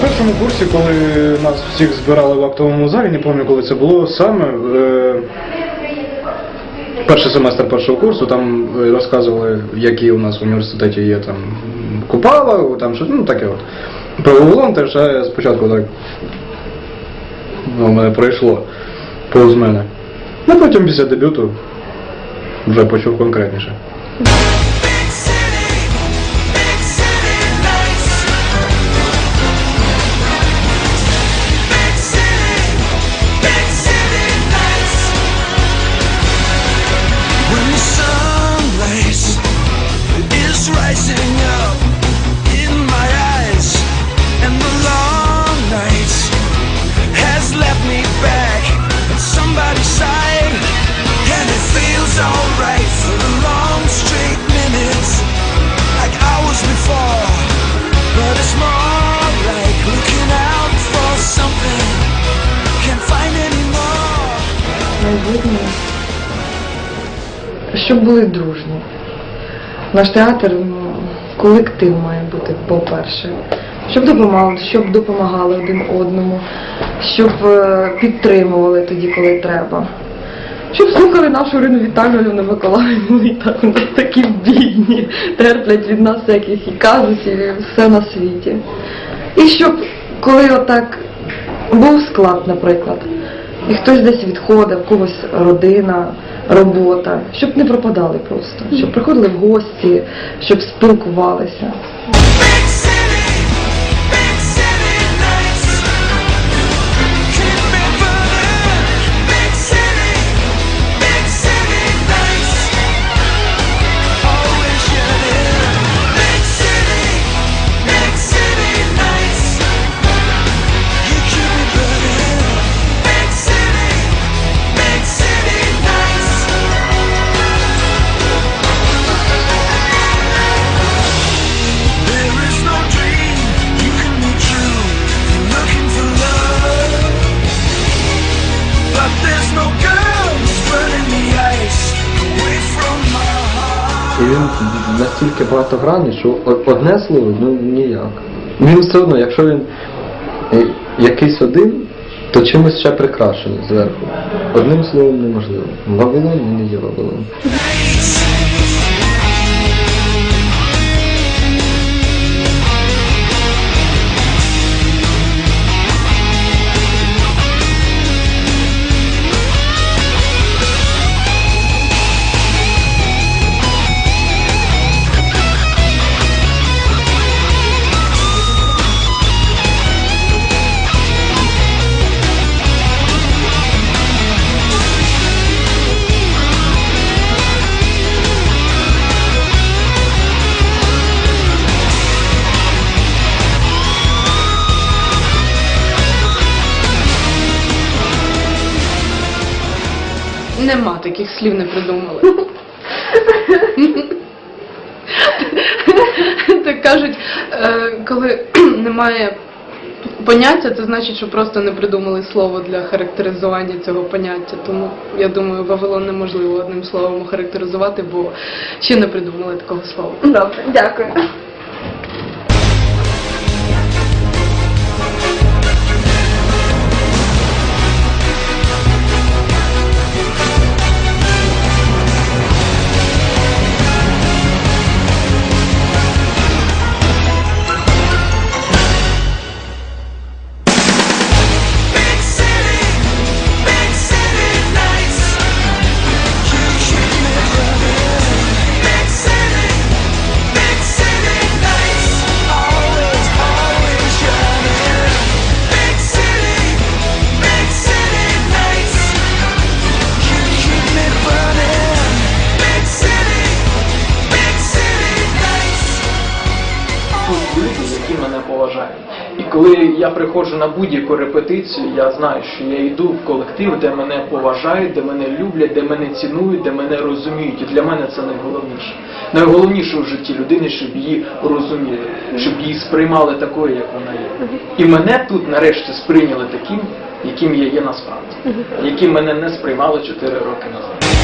першому курсі, коли нас всіх збирали в актовому залі, не пам'ятаю, коли це було саме. Е, перший семестр першого курсу, там е, розказували, які у нас в університеті є там купала, там щось, ну таке от. Про Вавилон теж спочатку так ну, мене пройшло повз мене. Ну потім після дебюту вже почув конкретніше. Щоб були дружні. Наш театр ну, колектив має бути, по-перше. Щоб допомагали, щоб допомагали один одному, щоб е, підтримували тоді, коли треба. Щоб слухали нашу Ірину Віталіївну Миколаївну і так нас такі бідні, терплять від нас всяких і казусів, і все на світі. І щоб коли отак був склад, наприклад, і хтось десь відходив, когось родина, робота, щоб не пропадали просто, щоб приходили в гості, щоб спілкувалися. Він настільки багатогранний, що одне слово ну ніяк. Він все одно, якщо він е, якийсь один, то чимось ще прикрашений зверху. Одним словом неможливо. Вавилон не є Вавилон. Нема таких слів не придумали. Так кажуть, е, коли немає поняття, це значить, що просто не придумали слово для характеризування цього поняття. Тому я думаю, Вавилон неможливо одним словом охарактеризувати, бо ще не придумали такого слова. Добре, дякую. Коли я приходжу на будь-яку репетицію, я знаю, що я йду в колектив, де мене поважають, де мене люблять, де мене цінують, де мене розуміють. І для мене це найголовніше. Найголовніше в житті людини, щоб її розуміли, щоб її сприймали такою, як вона є. І мене тут нарешті сприйняли таким, яким я є насправді, яким мене не сприймали 4 роки назад.